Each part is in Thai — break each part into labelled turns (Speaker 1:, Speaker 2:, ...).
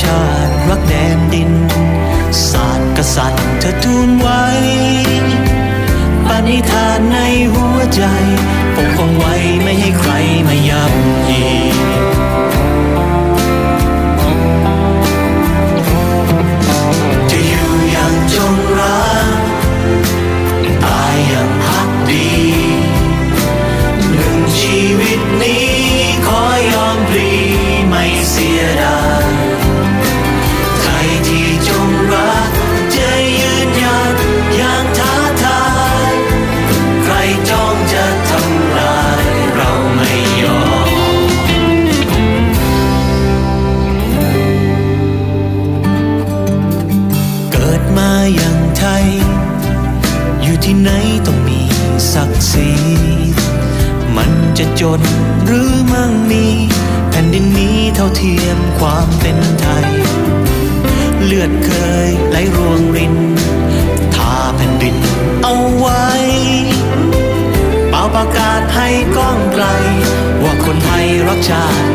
Speaker 1: ชาติรักแดนดิน ศาสตร์กษัตริย์เธอทูลไว้ปณิธานในหัวใจ จนหรือมั่งมี แผ่นดินนี้เท่าเทียมความเป็นไทย เลือดเคยไหลรวงรินทาแผ่นดินเอาไว้เป่าประกาศให้ก้องไกล ว่าคนไทยรักชาติ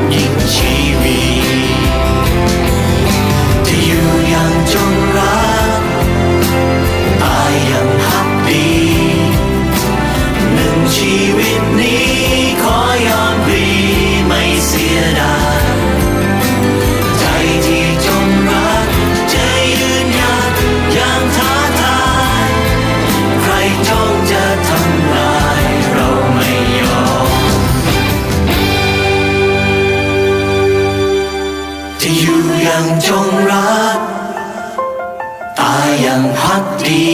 Speaker 1: ยู่อย่างจงรัก ตาอย่างพักดี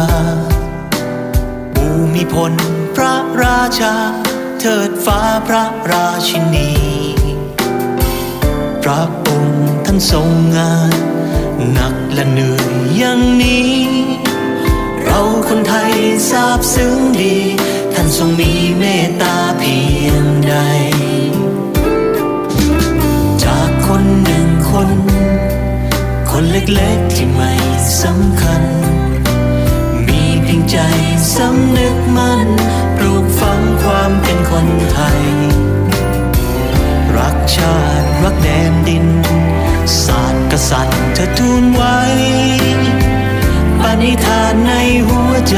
Speaker 1: า ภูมิพลพระราชา เถิดฟ้าพระราชินี พระองค์ท่านทรงงาน หนักและเหนื่อยยัง มั่นปลูกฝังความเป็นคนไทย รักชาติ รักแดนดิน ศาสตร์กษัตริย์เธอทูลไว้ปณิธานในหัวใจ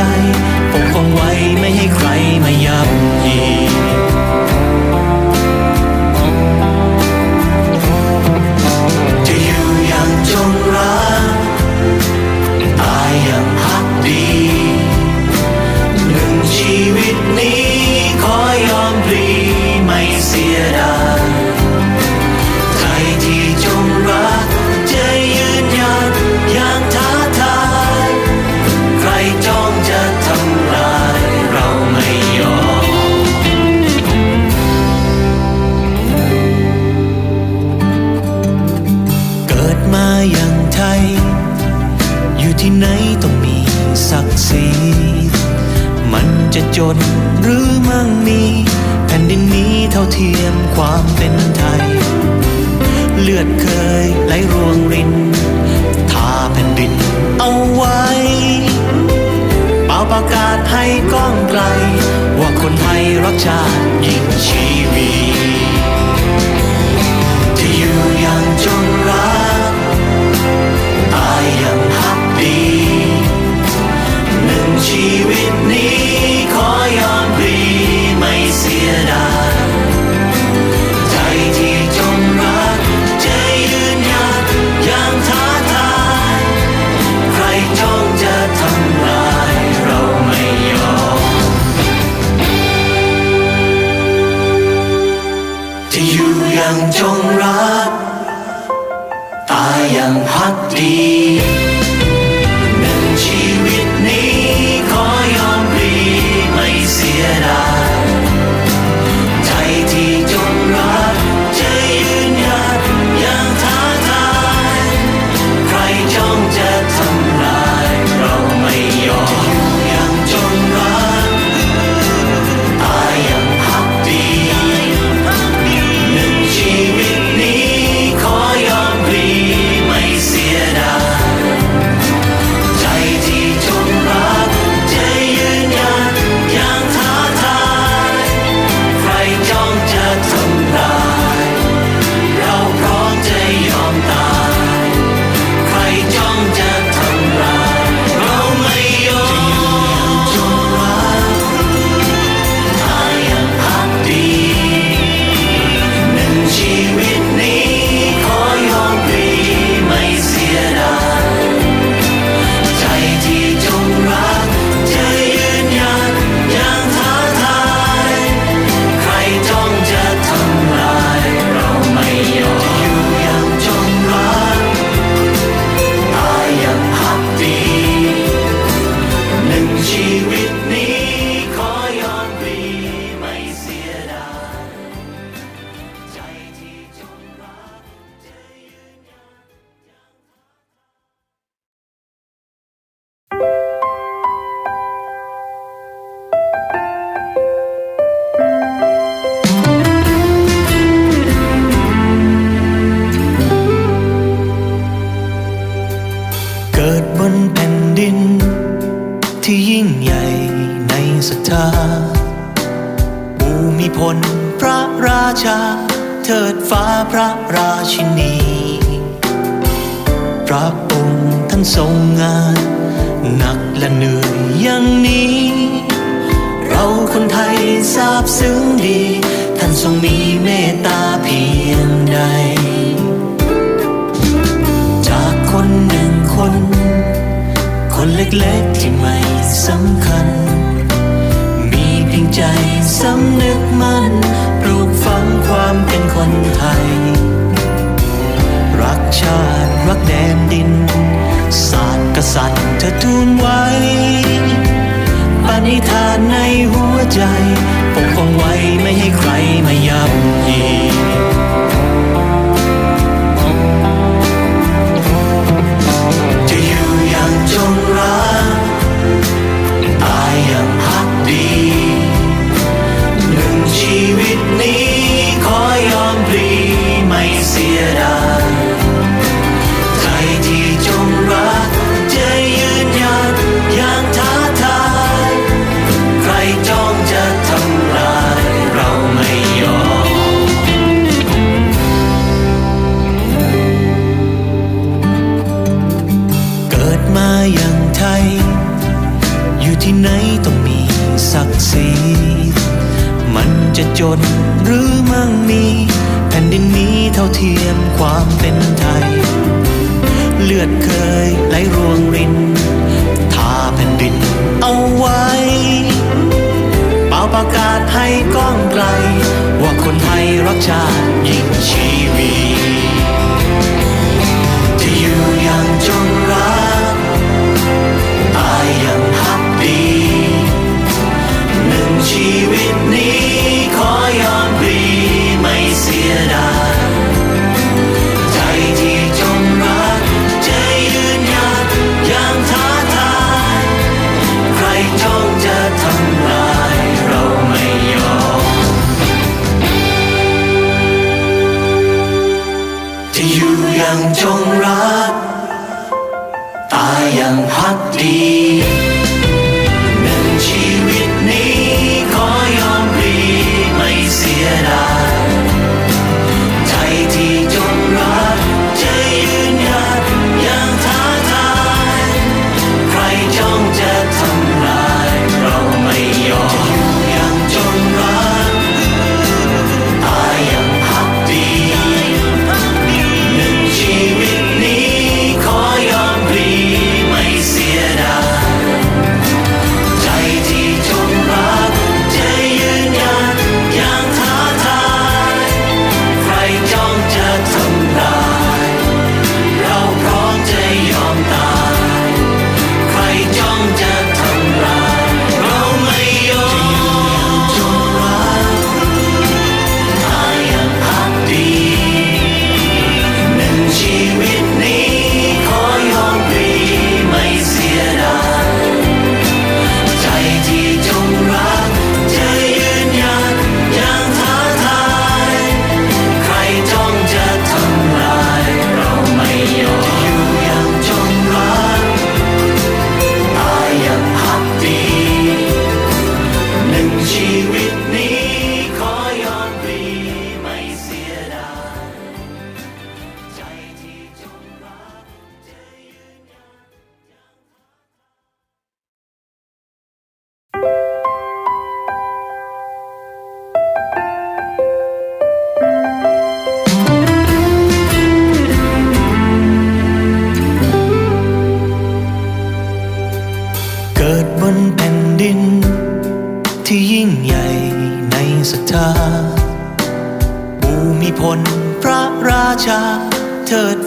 Speaker 1: จนหรือมั่งมีแผ่นดินนี้เท่าเทียมความเป็นไทย เลือดเคยไหลรวงรินทาแผ่นดินเอาไว้เป่าประกาศให้ก้องไกล ว่าคนไทยรักชาติ อยู่อย่างจงรักตาอย่างพักดีาบซึ้งดี ท่านทรงมีเมตตาเพียงใด จากคนหนึ่งคน คนเล็กๆที่ไม่สำคัญ มีเพียงใจสำนึกมันปลูกฝังความเป็นคนไทย รักชาติรักแดนดิน ศาสตร์กษัตริย์เธอทูลไว้ปณิธานในหัวใจ อย่างจงรัก ตายอย่างพักดี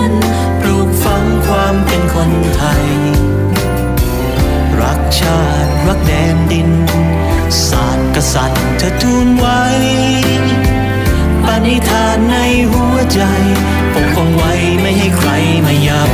Speaker 1: น นไทย รักชาติรักแดนดิน ศาสตร์กษัตริย์เธอทูลไว้ ปณิธานในหัวใจปกป้องไว้ไม่ให้ใครมายับ